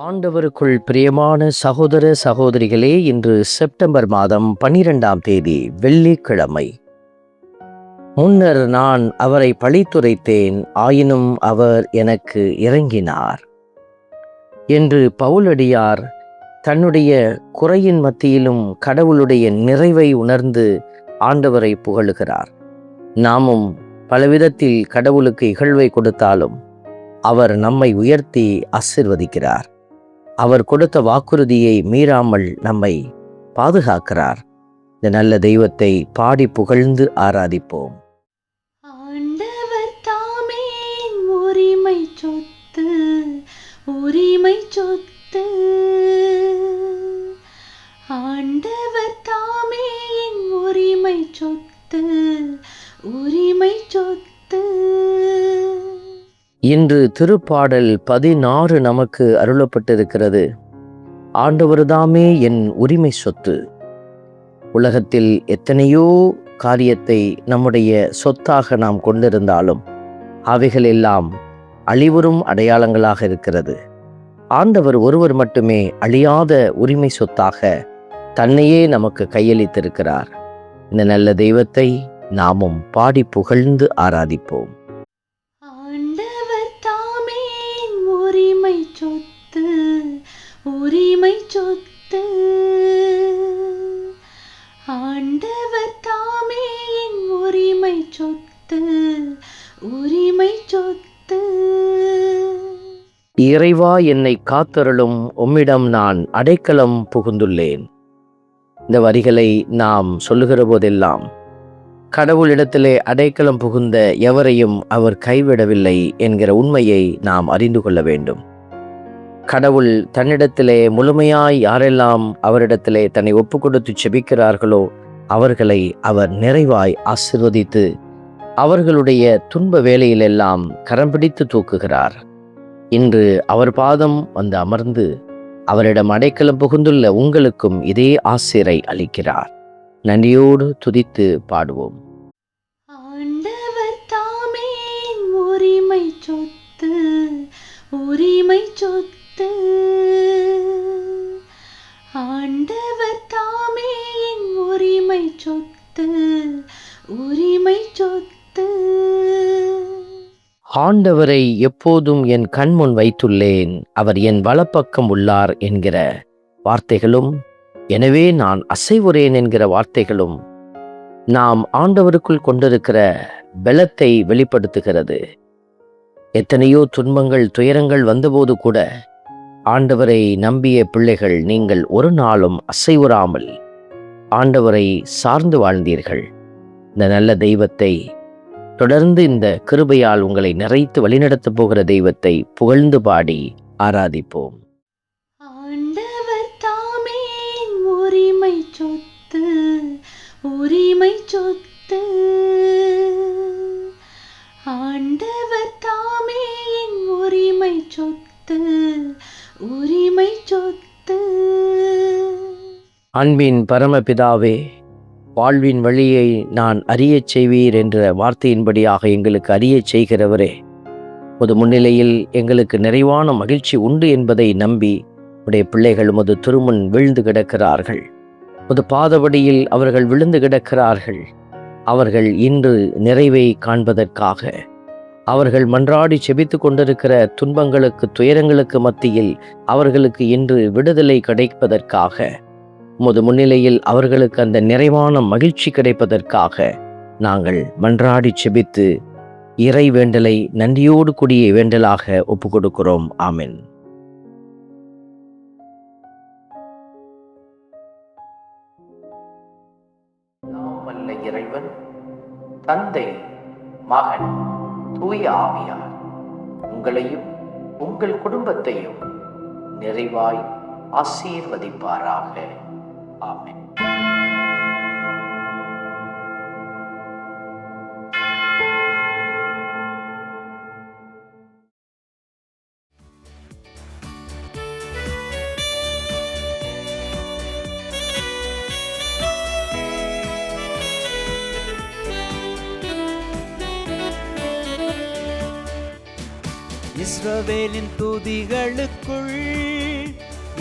ஆண்டவருக்குள் பிரியமான சகோதர சகோதரிகளே இன்று செப்டம்பர் மாதம் பனிரெண்டாம் தேதி வெள்ளிக்கிழமை. முன்னர் நான் அவரை பழித்துரைத்தேன் ஆயினும் அவர் எனக்கு இறங்கினார். என்று பவுலடியார் தன்னுடைய குறையின் மத்தியிலும் கடவுளுடைய நிறைவை உணர்ந்து ஆண்டவரை புகழுகிறார். நாமும் பலவிதத்தில் கடவுளுக்கு இகழ்வை கொடுத்தாலும் அவர் நம்மை உயர்த்தி ஆசிர்வதிக்கிறார். அவர் கொடுத்த வாக்குறுதியை மீறாமல் நம்மை பாதுகாக்கிறார். இந்த நல்ல தெய்வத்தை பாடி புகழ்ந்து ஆராதிப்போம். ஆண்டவர் தாமே உரிமை சொத்து உரிமை சொத்து. ஆண்டவர் தாமே உரிமை சொத்து உரிமை சொத்து. இன்று திருப்பாடல் பதினாறு நமக்கு அருளப்பட்டிருக்கிறது. ஆண்டவர்தாமே என் உரிமை சொத்து. உலகத்தில் எத்தனையோ காரியத்தை நம்முடைய சொத்தாக நாம் கொண்டிருந்தாலும் அவைகள் எல்லாம் அழிவுறும் அடையாளங்களாக இருக்கிறது. ஆண்டவர் ஒருவர் மட்டுமே அழியாத உரிமை சொத்தாக தன்னையே நமக்கு கையளித்திருக்கிறார். இந்த நல்ல தெய்வத்தை நாமும் பாடி புகழ்ந்து ஆராதிப்போம். இறைவா என்னை காத்தருளும். உம்மிடம் நான் அடைக்கலம் புகுந்துள்ளேன். இந்த வரிகளை நாம் சொல்லுகிற போதெல்லாம் கடவுளிடத்திலே அடைக்கலம் புகுந்த எவரையும் அவர் கைவிடவில்லை என்கிற உண்மையை நாம் அறிந்து கொள்ள வேண்டும். கடவுள் தன்னிடத்திலே முழுமையாய் யாரெல்லாம் அவரிடத்திலே தன்னை ஒப்பு கொடுத்து செபிக்கிறார்களோ அவர்களை அவர் நிறைவாய் ஆசிர்வதித்து அவர்களுடைய துன்ப வேலையிலெல்லாம் கரம் பிடித்து தூக்குகிறார். இன்று அவர் பாதம் வந்து அமர்ந்து அவரிடம் அடைக்கலம் புகுந்துள்ள உங்களுக்கும் இதே ஆசிரை அளிக்கிறார். நன்றியோடு துதித்து பாடுவோம். ஆண்டவர் தாமே உரிமை சொத்து உரிமை சொத்து. ஆண்டவரை எப்போதும் என் கண்முன் வைத்துள்ளேன் அவர் என் வலப்பக்கம் உள்ளார் என்கிற வார்த்தைகளும் எனவே நான் அசைவுறேன் என்கிற வார்த்தைகளும் நாம் ஆண்டவருக்குள் கொண்டிருக்கிற பலத்தை வெளிப்படுத்துகிறது. எத்தனையோ துன்பங்கள் துயரங்கள் வந்தபோது கூட ஆண்டவரை நம்பிய பிள்ளைகள் நீங்கள் ஒரு நாளும் அசைவுறாமல் ஆண்டவரை சார்ந்து வாழ்ந்தீர்கள். இந்த நல்ல தெய்வத்தை தொடர்ந்து இந்த கிருபையால் உங்களை நிறைத்து வழிநடத்தப் போகிற தெய்வத்தை புகழ்ந்து பாடி ஆராதிப்போம். ஆண்டவர் தாமே உரிமை சொத்து உரிமை சொத்து. ஆண்டவர் தாமே என் உரிமை சொத்து உரிமை சொத்து. அன்பின் பரமபிதாவே வாழ்வின் வழியை நான் அறியச் செய்வீர் என்ற வார்த்தையின்படியாக எங்களுக்கு அறியச் செய்கிறவரே. பொது முன்னிலையில் எங்களுக்கு நிறைவான மகிழ்ச்சி உண்டு என்பதை நம்பி உடைய பிள்ளைகள் உமது திருமுன் விழுந்து கிடக்கிறார்கள். உமது பாதபடியில் அவர்கள் விழுந்து கிடக்கிறார்கள். அவர்கள் இன்று நிறைவை காண்பதற்காக. அவர்கள் மன்றாடி செபித்து கொண்டிருக்கிற துன்பங்களுக்கு துயரங்களுக்கு மத்தியில் அவர்களுக்கு இன்று விடுதலை கிடைப்பதற்காக. உமது முன்னிலையில் அவர்களுக்கு அந்த நிறைவான மகிழ்ச்சி கிடைப்பதற்காக நாங்கள் மன்றாடி செபித்து இறை வேண்டலை நன்றியோடு கூடிய வேண்டலாக ஒப்பு கொடுக்கிறோம் ஆமென் இறைவன் தந்தை மகன் தூய ஆவியார் உங்களையும் உங்கள் குடும்பத்தையும் நிறைவாய் ஆசீர்வதிப்பாராக. ஆமென் இஸ்ரவேலின் துதிகளுக்குள்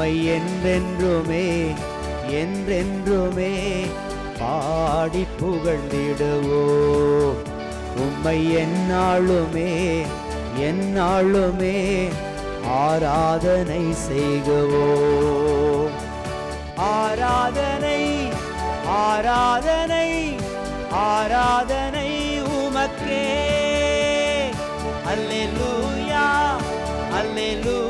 உம்மை என்றென்றுமே என்றென்றுமே பாடி புகழ்ந்திடுவோ. உம்மை என்னாளுமே என்னாளுமே ஆராதனை செய்கவோ. ஆராதனை ஆராதனை ஆராதனை உமக்கே. அல்லேலூயா அல்லேலூயா